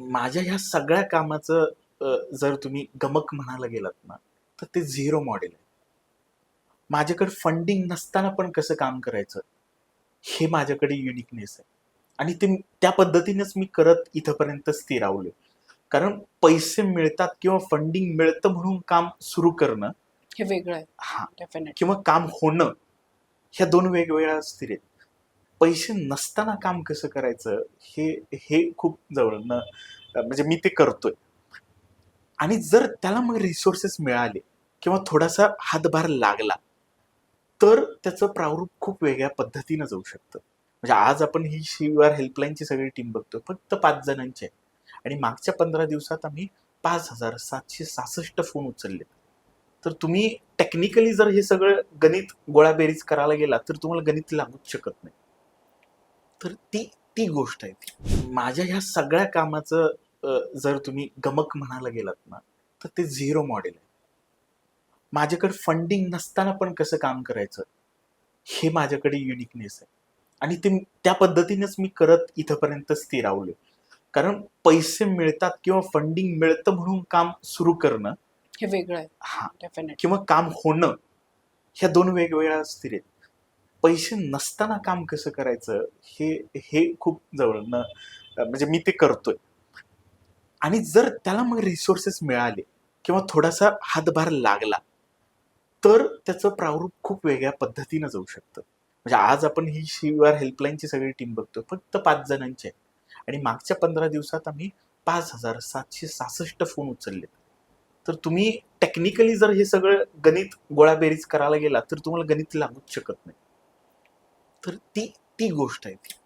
माझ्या ह्या सगळ्या कामाचं जर तुम्ही गमक म्हणायला गेलात ना तर ते झिरो मॉडेल आहे. माझ्याकडे फंडिंग नसताना पण कसं काम करायचं? हे माझ्याकडे युनिकनेस आहे. आणि ते त्या पद्धतीनेच मी करत इथपर्यंत स्थिरावलोय. कारण पैसे मिळतात किंवा फंडिंग मिळतं म्हणून काम सुरू करणं हे वेगळं आहे. हा. किंवा काम होणं ह्या दोन वेगवेगळ्या स्थिर आहेत. पैसे नसताना काम कसं करायचं हे हे खूप जवळ म्हणजे मी ते करतोय. आणि जर त्याला मग रिसोर्सेस मिळाले किंवा थोडासा हातभार लागला तर त्याचं प्रारूप खूप वेगळ्या पद्धतीनं जाऊ शकतं. म्हणजे आज आपण ही शिवार हेल्पलाईनची सगळी टीम बघतो फक्त पाच जणांची आहे. आणि मागच्या पंधरा दिवसात आम्ही पाच हजार सातशे सहासष्ट फोन उचलले. तर तुम्ही टेक्निकली जर हे सगळं गणित गोळाबेरीज करायला गेला तर तुम्हाला गणित लागूच शकत नाही. तर ती ती गोष्ट आहे ती. माझ्या ह्या सगळ्या कामाचं जर तुम्ही गमक म्हणायला गेलात ना तर ते झिरो मॉडेल आहे. माझ्याकडे फंडिंग नसताना पण कसं काम करायचं? हे माझ्याकडे युनिकनेस आहे. आणि ते त्या पद्धतीनेच मी करत इथपर्यंत स्थिरावलोय कारण पैसे मिळतात किंवा फंडिंग मिळतं म्हणून काम सुरू करणं हे वेगळं आहे. हा. किंवा काम होणं ह्या दोन वेगवेगळ्या स्थिर आहेत. पैसे नसताना काम कसं करायचं हे हे खूप जवळ न म्हणजे मी ते करतोय. आणि जर त्याला मग रिसोर्सेस मिळाले किंवा थोडासा हातभार लागला तर त्याचं प्रारूप खूप वेगळ्या पद्धतीनं जाऊ शकतं. म्हणजे आज आपण ही शिवार हेल्पलाईनची सगळी टीम बघतोय फक्त पाच जणांची आहे. आणि मागच्या पंधरा दिवसात आम्ही पाच हजार सातशे सहासष्ट फोन उचलले तर तुम्ही टेक्निकली जर हे सगळं गणित गोळाबेरीज करायला गेला तर तुम्हाला गणित लागूच शकत नाही. तर ती ती गोष्ट आहे ती.